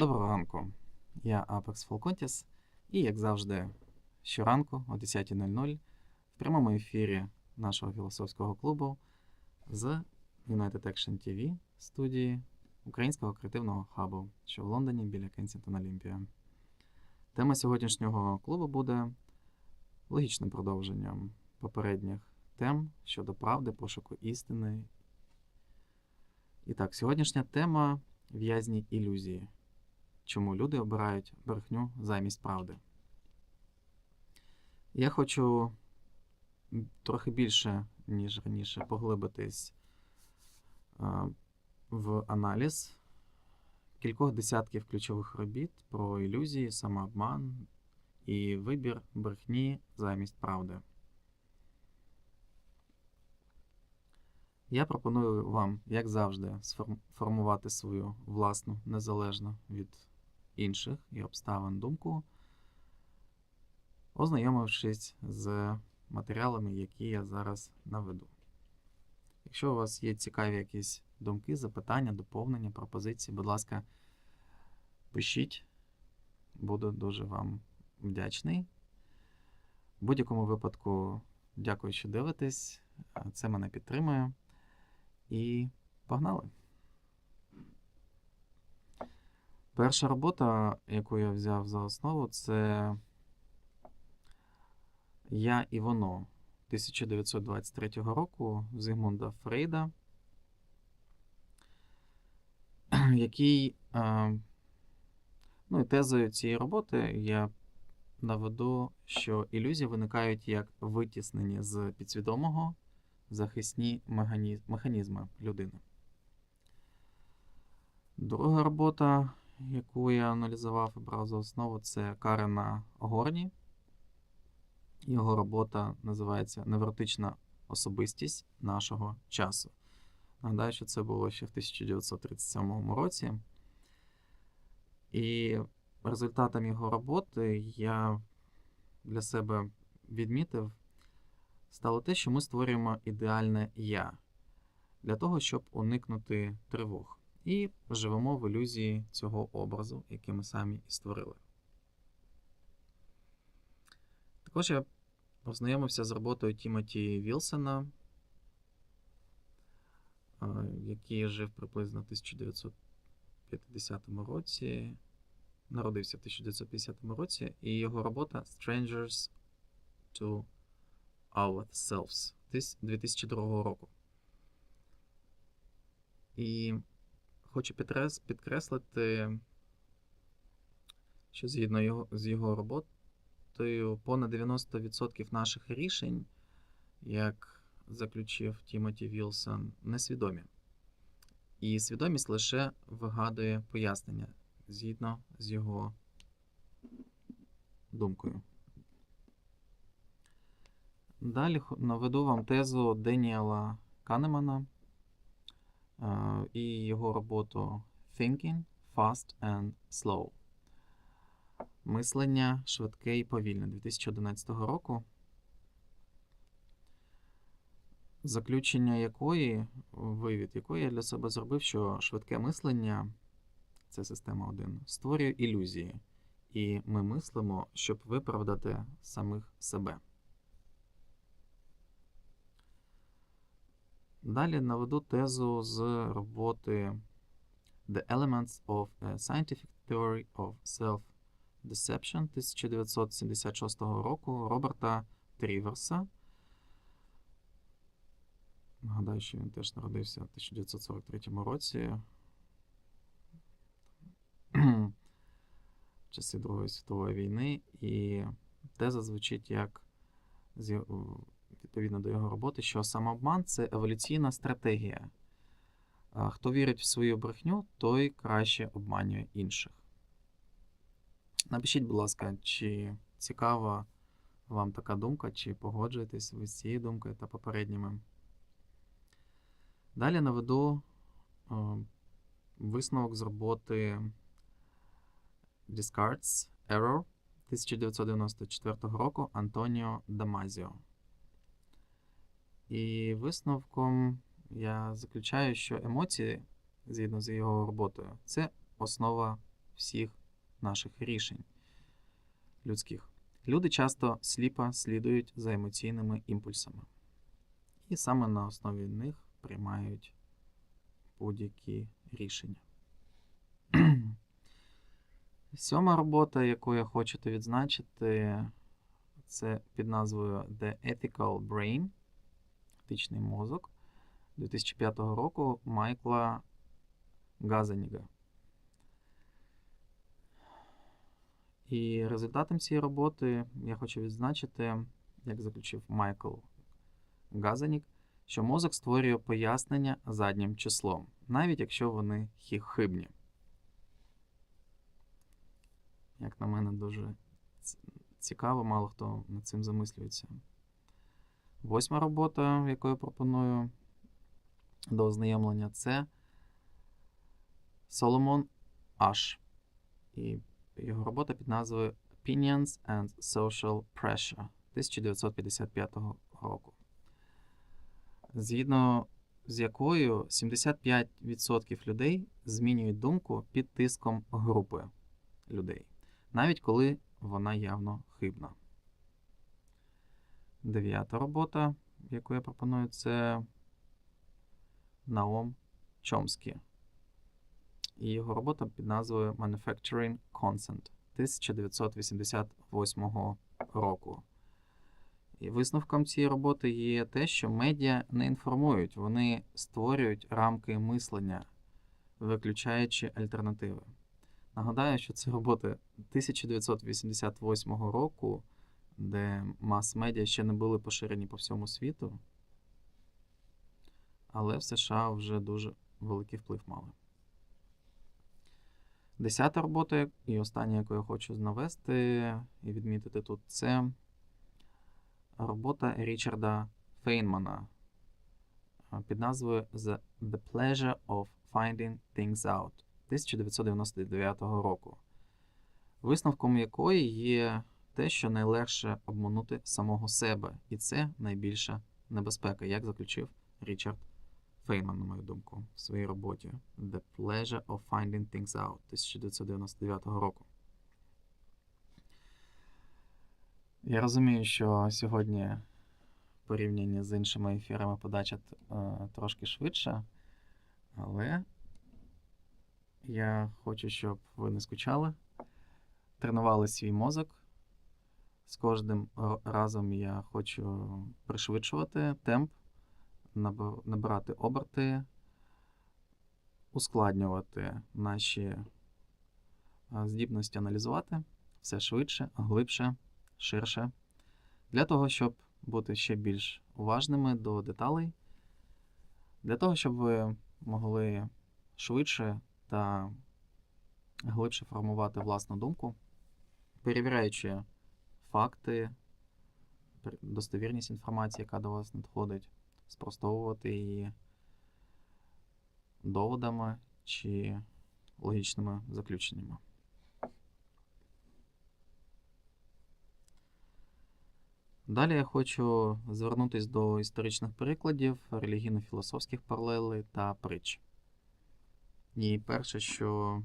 Доброго ранку. Я Apex Falcontis і, як завжди, щоранку о 10.00 в прямому ефірі нашого філософського клубу з United Action TV студії Українського креативного хабу, що в Лондоні біля Кенсінгтон Олімпія. Тема сьогоднішнього клубу буде логічним продовженням попередніх тем щодо правди, пошуку істини. І так, сьогоднішня тема в'язні ілюзії чому люди обирають брехню замість правди. Я хочу трохи більше, ніж раніше, поглибитись в аналіз кількох десятків ключових робіт про ілюзії, самообман і вибір брехні замість правди. Я пропоную вам, як завжди, сформувати свою власну незалежну від інших і обставин думку, ознайомившись з матеріалами, які я зараз наведу. Якщо у вас є цікаві якісь думки, запитання, доповнення, пропозиції, будь ласка, пишіть, буду дуже вам вдячний. В будь-якому випадку, дякую, що дивитесь. Це мене підтримує. І погнали! Перша робота, яку я взяв за основу, це Я і воно 1923 року Зигмунда Фрейда, який, ну і тезою цієї роботи я наведу, що ілюзії виникають як витіснені з підсвідомого захисні механізми людини. Друга робота яку я аналізував і брав за основу, це Карена Горні. Його робота називається Невротична особистість нашого часу. Нагадаю, що це було ще в 1937 році. І результатом його роботи я для себе відмітив стало те, що ми створюємо ідеальне я для того, щоб уникнути тривог і живемо в ілюзії цього образу, який ми самі і створили. Також я познайомився з роботою Тімоті Вілсона, який жив приблизно в 1950 році. Народився в 1950 році, і його робота Strangers to Ourselves 2002 року. І хочу підкреслити, що згідно його, з його роботою, понад 90% наших рішень, як заключив Тімоті Вілсон, несвідомі. І свідомість лише вигадує пояснення згідно з його думкою. Далі наведу вам тезу Деніела Канемана і його роботу Thinking Fast and Slow. Мислення швидке і повільне 2011 року. Заключення якої, вивід якої я для себе зробив, що швидке мислення це система 1, створює ілюзії, і ми мислимо, щоб виправдати самих себе. Далі наведу тезу з роботи The Elements of a Scientific Theory of Self-Deception 1976 року Роберта Тріверса. Нагадаю, що він теж народився в 1943 році. В часи Другої світової війни, і теза звучить як відповідно до його роботи, що самообман це еволюційна стратегія. Хто вірить в свою брехню, той краще обманює інших. Напишіть, будь ласка, чи цікава вам така думка, чи погоджуєтесь ви з цією думкою та попередніми. Далі наведу е, висновок з роботи Discards Error 1994 року Антоніо Дамазіо. І висновком я заключаю, що емоції, згідно з його роботою, це основа всіх наших рішень людських. Люди часто сліпо слідують за емоційними імпульсами. І саме на основі них приймають будь-які рішення. Сьома робота, яку я хочу відзначити, це під назвою The Ethical Brain Етичний мозок 2005 року Майкла Газаніга. І результатом цієї роботи я хочу відзначити, як заключив Майкл Газанік, що мозок створює пояснення заднім числом, навіть якщо вони хибні. Як на мене, дуже цікаво, мало хто над цим замислюється. Восьма робота, яку я пропоную до ознайомлення, це Соломон Аш. І його робота під назвою Opinions and Social Pressure 1955 року. Згідно з якою 75% людей змінюють думку під тиском групи людей, навіть коли вона явно хибна. Дев'ята робота, яку я пропоную, це Наом Чомскі. І його робота під назвою Manufacturing Consent 1988 року. І висновком цієї роботи є те, що медіа не інформують, вони створюють рамки мислення, виключаючи альтернативи. Нагадаю, що це робота 1988 року, де мас-медіа ще не були поширені по всьому світу, але в США вже дуже великий вплив мали. Десята робота, і остання, яку я хочу навести і відмітити тут, це. Робота Річарда Фейнмана під назвою The Pleasure of Finding Things Out 1999 року, висновком якої є те, що найлегше обманути самого себе, і це найбільша небезпека, як заключив Річард Фейман, на мою думку, в своїй роботі The Pleasure of Finding Things Out 1999 року. Я розумію, що сьогодні порівняння з іншими ефірами подача е, трошки швидше, але я хочу, щоб ви не скучали, тренували свій мозок. З кожним разом я хочу пришвидшувати темп, набирати оберти, ускладнювати наші здібності аналізувати все швидше, глибше, ширше, для того, щоб бути ще більш уважними до деталей, для того, щоб ви могли швидше та глибше формувати власну думку, перевіряючи факти, достовірність інформації, яка до вас надходить, спростовувати її доводами чи логічними заключеннями. Далі я хочу звернутися до історичних прикладів, релігійно-філософських паралелей та притч. І перше, що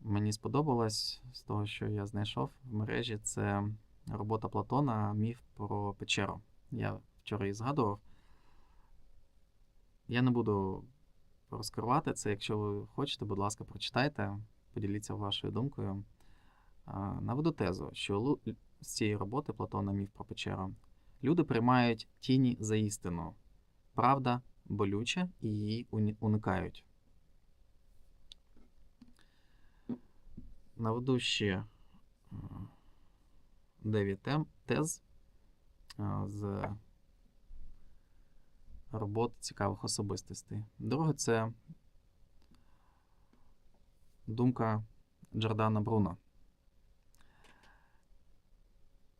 мені сподобалось з того, що я знайшов в мережі, це робота Платона Міф про печеру. Я вчора її згадував. Я не буду розкривати це. Якщо ви хочете, будь ласка, прочитайте, поділіться вашою думкою. Наведу тезу, що з цієї роботи Платона Міф про печеру люди приймають тіні за істину. Правда болюча і її уникають. Наведу ще 9 тез з роботи цікавих особистостей. Друге, це думка Джордана Бруно.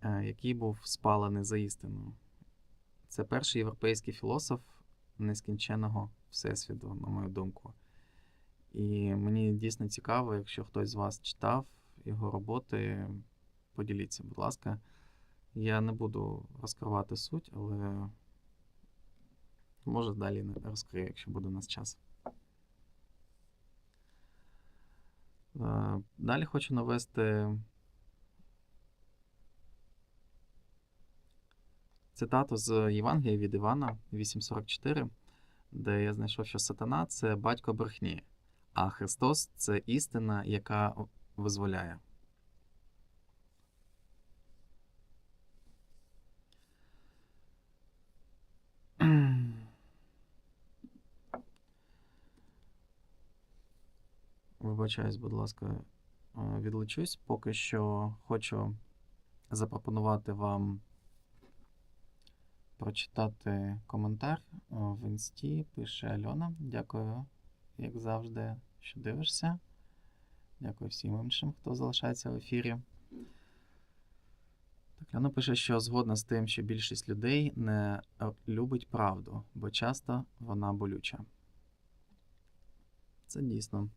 е, який був спалений за істину. Це перший європейський філософ нескінченого всесвіту, на мою думку. І мені дійсно цікаво, якщо хтось з вас читав його роботи, поділіться, будь ласка. Я не буду розкривати суть, але може далі не розкрию, якщо буде у нас час. Е, Далі хочу навести цитату з Євангелія від Івана 8.44, де я знайшов, що сатана це батько брехні, а Христос це істина, яка визволяє. Вибачаюсь, будь ласка, е, відлучусь. Поки що хочу запропонувати вам прочитати коментар Е, в інсті. Пише Альона. Дякую, як завжди, що дивишся. Дякую всім іншим, хто залишається в ефірі. Так, Альона пише, що згодна з тим, що більшість людей не е, любить правду, бо часто вона болюча. Це дійсно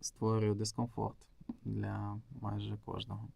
створює дискомфорт для майже кожного.